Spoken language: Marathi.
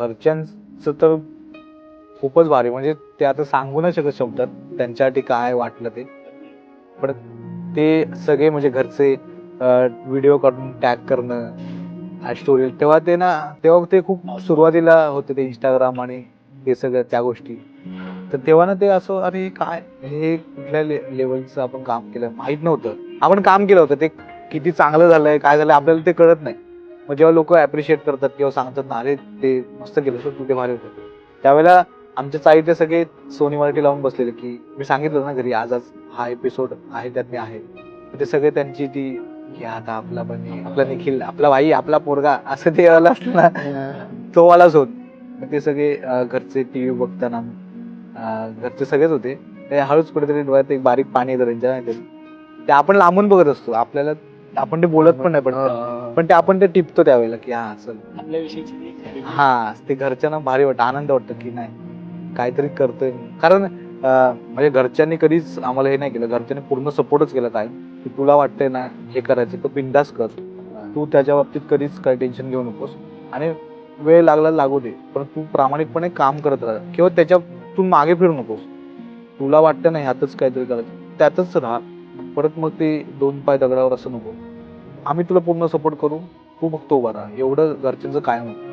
घरच्यांचं तर खूपच भारी. म्हणजे ते आता सांगू नाही शकत शब्दात त्यांच्यासाठी काय वाटलं ते. पण ते सगळे म्हणजे घरचे व्हिडिओ काढून टॅग करणं स्टोरी तेव्हा ते ना तेव्हा ते खूप सुरुवातीला होते ते इंस्टाग्राम आणि हे सगळं त्या गोष्टी. तर तेव्हा ना ते असं अरे काय? हे कुठल्या लेवलचं आपण काम केलं? माहीत नव्हतं. आपण काम केलं होतं. ते किती चांगलं झालंय काय झालं आपल्याला ते कळत नाही. मग जेव्हा लोक ऍप्रिशिएट करतात किंवा सांगतात ना अरे ते मस्त केलं सर तू ते भारी होतं. त्यावेळेला आमच्या चाळी ते सगळे सोनी मराठी लावून बसलेले की मी सांगितलं ना घरी आज आज हा एपिसोड आहे त्यात मी आहे. ते सगळे त्यांची ती की आता आपला पण आपला निखिल आपला भाई आपला पोरगा असं ते वाला असतं ना. तो वालाच होत. ते सगळे घरचे टीव्ही बघताना अं, घरचे सगळेच होते. ते हळूच कुठेतरी डोळ्यात एक बारीक पाणी येतं त्यांच्या. ते आपण लांबून बघत असतो. आपल्याला आपण ते बोलत पण नाही पण पण ते आपण ते टिपतो त्यावेळेला की हा चल. आपल्याविषयीची हा ते घरच्यांना भारी वाटतं आनंद वाटतं की नाही काहीतरी करतोय. मी. कारण अं, म्हणजे घरच्यांनी कधीच आम्हाला हे नाही केलं घरच्यांनी पूर्ण सपोर्टच केला काय की तुला वाटतंय ना हे करायचं तर बिंदास कर. तू त्याच्या बाबतीत कधीच काही टेन्शन घेऊ नकोस. आणि वेळ लागला लागू दे पण तू प्रामाणिकपणे काम करत राहा. किंवा त्याच्यातून मागे फिरू नकोस. तुला वाटतं ना ह्यातच काहीतरी करायचं. त्यातच राहा. परत मग ते दोन पाय दगडावर असं नको. आम्ही तुला पूर्ण सपोर्ट करू. तू फक्त उभा राहा. एवढं घरच्यांचं कायम